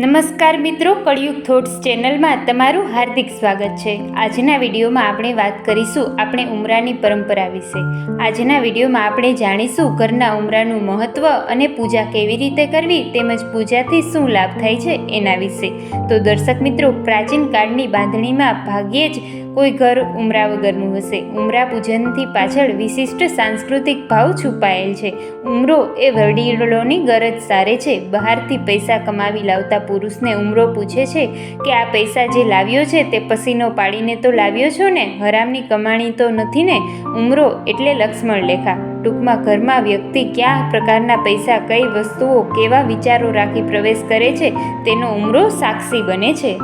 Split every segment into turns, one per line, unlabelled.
નમસ્કાર મિત્રો, કળિયુગ થોટ્સ ચેનલમાં તમારું હાર્દિક સ્વાગત છે. આજના વિડીયોમાં આપણે વાત કરીશું આપણે ઉમરાની પરંપરા વિશે. આજના વિડીયોમાં આપણે જાણીશું ઘરના ઉમરાનું મહત્ત્વ અને પૂજા કેવી રીતે કરવી તેમજ પૂજાથી શું લાભ થાય છે એના વિશે. તો દર્શક મિત્રો, પ્રાચીન કાળની બાંધણીમાં ભાગ્યે જ કોઈ ઘર ઉમરા વગરનું હશે. ઉમરા પૂજનથી પાછળ વિશિષ્ટ સાંસ્કૃતિક ભાવ છુપાયેલ છે. ઉમરો એ વડીલોની ગરજ સારે છે. બહારથી પૈસા કમાવી લાવતા પુરુષને ઉમરો પૂછે છે કે, આ પૈસા જે લાવ્યો છે તે પસીનો પાડીને તો લાવ્યો છો ને? હરામની કમાણી તો નથી ને? ઉમરો એટલે લક્ષ્મણ લેખા. ટૂંકમાં ઘરમાં વ્યક્તિ કયા પ્રકારના પૈસા, કઈ વસ્તુઓ, કેવા વિચારો રાખી પ્રવેશ કરે છે, તેનો ઉમરો સાક્ષી બને છે.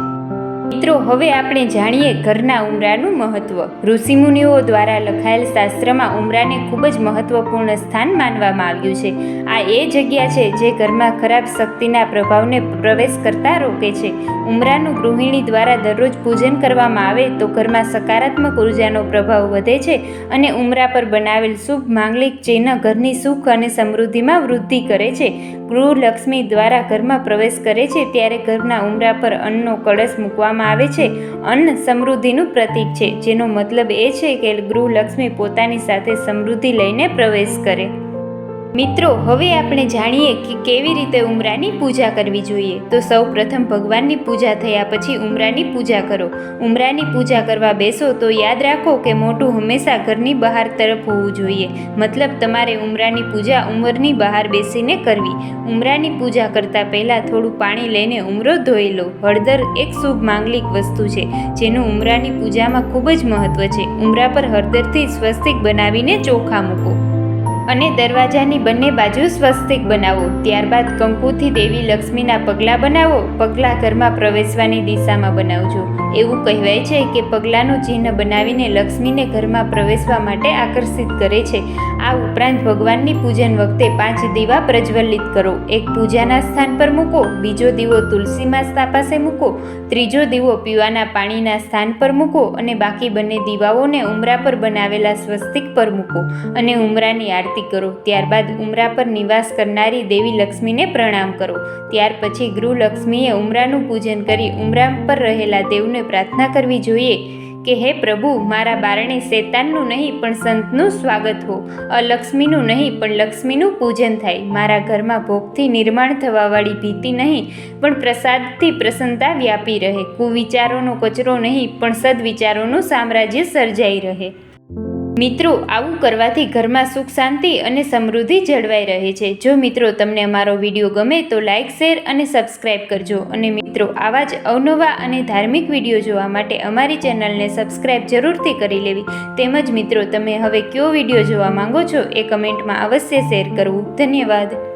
મિત્રો, હવે આપણે જાણીએ ઘરના ઉમરાનું મહત્વ. ઋષિમુનિઓ દ્વારા લખાયેલ શાસ્ત્રમાં ઉમરાને ખૂબ જ મહત્વપૂર્ણ સ્થાન માનવામાં આવ્યું છે. આ એ જગ્યા છે જે ઘરમાં ખરાબ શક્તિના પ્રભાવને પ્રવેશ કરતા રોકે છે. ઉમરાનું ગૃહિણી દ્વારા દરરોજ પૂજન કરવામાં આવે તો ઘરમાં સકારાત્મક ઉર્જાનો પ્રભાવ વધે છે અને ઉમરા પર બનાવેલ શુભ માંગલિક ચિહ્ન ઘરની સુખ અને સમૃદ્ધિમાં વૃદ્ધિ કરે છે. ગૃહલક્ષ્મી દ્વારા ઘરમાં પ્રવેશ કરે છે, ત્યારે ઘરના ઉમરા પર અન્નનો કળશ મૂકવામાં આવે છે. અન્ન સમૃદ્ધિનું પ્રતીક છે, જેનો મતલબ એ છે કે ગૃહલક્ષ્મી પોતાની સાથે સમૃદ્ધિ લઈને પ્રવેશ કરે. મિત્રો, હવે આપણે જાણીએ કે કેવી રીતે ઉમરાની પૂજા કરવી જોઈએ. તો સૌ પ્રથમ ભગવાનની પૂજા થયા પછી ઉમરાની પૂજા કરો. ઉમરાની પૂજા કરવા બેસો તો યાદ રાખો કે મોઢું હંમેશા ઘરની બહાર તરફ હોવું જોઈએ. મતલબ તમારે ઉમરાની પૂજા ઉંમરની બહાર બેસીને કરવી. ઉમરાની પૂજા કરતાં પહેલાં થોડું પાણી લઈને ઉમરો ધોઈ લો. હળદર એક શુભ માંગલિક વસ્તુ છે, જેનું ઉમરાની પૂજામાં ખૂબ જ મહત્ત્વ છે. ઉમરા પર હળદરથી સ્વસ્તિક બનાવીને ચોખા મૂકો. અને દરવાજાની બંને બાજુ સ્વસ્તિક બનાવો. ત્યારબાદ કંકુથી દેવી લક્ષ્મીના પગલાં બનાવો. પગલાં ઘરમાં પ્રવેશવાની દિશામાં બનાવજો. એવું કહેવાય છે કે પગલાંનું ચિહ્ન બનાવીને લક્ષ્મીને ઘરમાં પ્રવેશવા માટે આકર્ષિત કરે છે. આ ઉપરાંત ભગવાનની પૂજન વખતે પાંચ દીવા પ્રજ્વલિત કરો. એક પૂજાના સ્થાન પર મૂકો, બીજો દીવો તુલસીમાં માતા પાસે મૂકો, ત્રીજો દીવો પીવાના પાણીના સ્થાન પર મૂકો અને બાકી બંને દીવાઓને ઉમરા પર બનાવેલા સ્વસ્તિક પર મૂકો અને ઉમરાની આરતી કરો. ત્યારબાદ ઉમરા પર નિવાસ કરનારી દેવી લક્ષ્મીને પ્રણામ કરો. ત્યાર પછી ગૃહલક્ષ્મીએ ઉમરાનું પૂજન કરી ઉમરા પર રહેલા દેવને પ્રાર્થના કરવી જોઈએ. કે હે પ્રભુ, મારા બારણે શેતાનનું નહીં, પણ સંતનું સ્વાગત હો. અલક્ષ્મીનું નહીં, પણ લક્ષ્મીનું પૂજન થાય. મારા ઘરમાં ભોગથી નિર્માણ થવાવાળી ભીતિ નહીં, પણ પ્રસાદથી પ્રસન્નતા વ્યાપી રહે. કુવિચારોનો કચરો નહીં, પણ સદવિચારોનું સામ્રાજ્ય સર્જાઈ રહે. મિત્રો, આવું કરવાથી ઘરમાં સુખ, શાંતિ અને સમૃદ્ધિ જળવાઈ રહે છે. જો મિત્રો તમને અમારો વીડિયો ગમે તો લાઇક શેર અને સબસ્ક્રાઇબ કરજો. અને મિત્રો, આવા જ અવનવા અને ધાર્મિક વીડિયો જોવા માટે અમારી ચેનલને સબસ્ક્રાઇબ જરૂરથી કરી લેવી. તેમજ મિત્રો, તમે હવે કયો વીડિયો જોવા માંગો છો એ કમેન્ટમાં અવશ્ય શેર કરવું. ધન્યવાદ.